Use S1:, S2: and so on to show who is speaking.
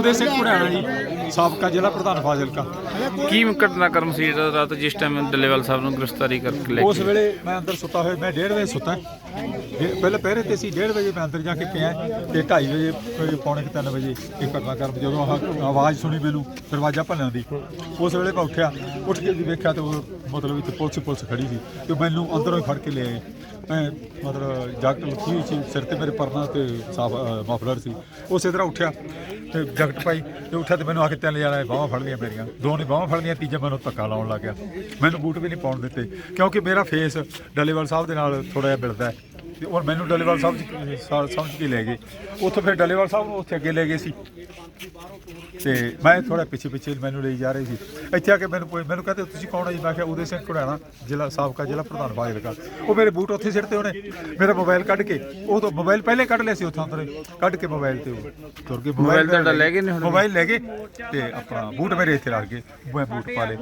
S1: ਉਦੇ ਸਿੰਘ ਘੁੜਿਆਣਾ ਜੀ। ਸਾਬਕਾ ਜ਼ਿਲ੍ਹਾ ਪ੍ਰਧਾਨ ਫਾਜ਼ਿਲਕਾ।
S2: ਕੀ ਘਟਨਾਕ੍ਰਮ ਸੀ ਜਿਹੜਾ ਰਾਤ ਜਿਸ ਟਾਈਮ ਡੱਲੇਵਾਲ ਸਾਹਿਬ ਨੂੰ ਗ੍ਰਿਫਤਾਰੀ ਕਰਕੇ ਲੈ
S1: ਉਸ
S2: ਕੇ
S1: ਵੇਲੇ ਮੈਂ ਅੰਦਰ ਸੁੱਤਾ ਹੋਇਆ ਮੈਂ 1:30 ਵਜੇ ਸੁੱਤਾ। ਪਹਿਲੇ ਪਹਿਰੇ ਤੇ ਸੀ 1:30 ਵਜੇ ਮੈਂ ਅੰਦਰ ਜਾ ਕੇ ਪਿਆ ਤੇ 2:30 ਵਜੇ ਕੋਈ ਪੌਣੇ 3 ਵਜੇ ਇਹ ਘਟਨਾ ਕਰ ਜਦੋਂ ਆਹ ਆਵਾਜ਼ ਸੁਣੀ ਮੈਨੂੰ ਦਰਵਾਜ਼ਾ ਭੰਨਣ ਦੀ। ਉਸ ਵੇਲੇ ਮੈਂ ਉੱਠਿਆ ਉੱਠ ਕੇ ਜੀ ਵੇਖਿਆ ਤੇ ਉਹ ਮਤਲਬ ਇੱਥੇ ਪੁਲਿਸ ਪੁਲਿਸ ਖੜੀ ਸੀ ਤੇ ਮੈਨੂੰ ਅੰਦਰੋਂ ਹੀ ਫੜ ਕੇ ਲੈ ਆਏ। ਮੈਂ ਮਤਲਬ ਜੈਕਟ ਲੱਗੀ ਹੋਈ ਸੀ ਸਿਰ ਤੇ ਮੇਰੇ ਪਰਨਾ ਤੇ ਸਾਫ਼ ਮਫਲਰ ਸੀ। ਉਸੇ ਤਰ੍ਹਾਂ ਉੱਠਿਆ। ਤੇ ਜੈਕਟ ਪਾਈ ਤੇ ਉੱਠਿਆ ਤੇ ਮੈਨੂੰ ਆ ਕੇ ਤਿੰਨ ਜਾਣਾ ਬਾਹਾਂ ਫੜ ਲਈਆਂ ਮੇਰੀਆਂ। ਦੋ ਨੇ ਬਾਹਾਂ ਫੜ ਲਈਆਂ, ਤੀਜਾ ਮੈਨੂੰ ਧੱਕਾ ਲਾਉਣ ਲੱਗ ਗਿਆ। ਮੈਨੂੰ ਬੂਟ ਵੀ ਨਹੀਂ ਪਾਉਣ ਦਿੱਤੇ, ਕਿਉਂਕਿ ਮੇਰਾ ਫੇਸ ਡੱਲੇਵਾਲ ਸਾਹਿਬ ਦੇ ਨਾਲ ਥੋੜਾ ਜਿਹਾ ਮਿਲਦਾ ਹੈ। ਤੇ ਉਹ ਮੈਨੂੰ ਡੱਲੇਵਾਲ ਸਾਹਿਬ ਜੀ ਸਾ- ਸਮਝ ਕੇ ਲੈ ਗਏ। ਉੱਥੋਂ ਫਿਰ ਡੱਲੇਵਾਲ ਸਾਹਿਬ ਨੂੰ ਉੱਥੇ ਅੱਗੇ ਲੈ ਗਏ ਸੀ। ਤੇ ਮੈਂ ਥੋੜਾ ਪਿੱਛੇ ਪਿੱਛੇ ਮੈਨੂੰ ਲਈ ਜਾ ਰਹੇ ਸੀ। ਇੱਥੇ ਆ ਕੇ ਮੈਨੂੰ ਪੁੱਛ- ਮੈਨੂੰ ਕਹਿੰਦੇ ਤੁਸੀਂ ਕੌਣ ਹੈ? ਜੀ? ਮੈਂ ਕਿਹਾ ਉਦੇ ਸਿੰਘ ਘੁੜਾਣਾ ਜ਼ਿਲ੍ਹਾ ਸਾਬਕਾ ਜ਼ਿਲ੍ਹਾ ਪ੍ਰਧਾਨ ਫਾਜ਼ਿਲਕਾ। ਉਹ ਮੇਰੇ ਬੂਟ ਉੱਥੇ ਸਿੱਟਦੇ ਉਹਨੇ ਮੇਰਾ ਮੋਬਾਈਲ ਕੱਢ ਕੇ ਉਹ ਤੋਂ ਮੋਬਾਈਲ ਪਹਿਲੇ ਕੱਢ ਲਿਆ ਸੀ ਉੱਥੋਂ ਅੰਦਰ ਕੱਢ ਕੇ ਮੋਬਾਈਲ ਤੇ ਉਹ ਤੁਰ ਕੇ
S2: ਮੋਬਾਈਲ ਤੁਹਾਡਾ ਲੈ ਗਏ ਨੇ ਹੁਣ?
S1: ਮੋਬਾਈਲ ਲੈ ਗਏ ਤੇ ਆਪਣਾ ਬੂਟ ਮੇਰੇ ਇੱਥੇ ਰੱਖ ਗਏ ਮੈਂ ਬੂਟ ਪਾ ਲਏ।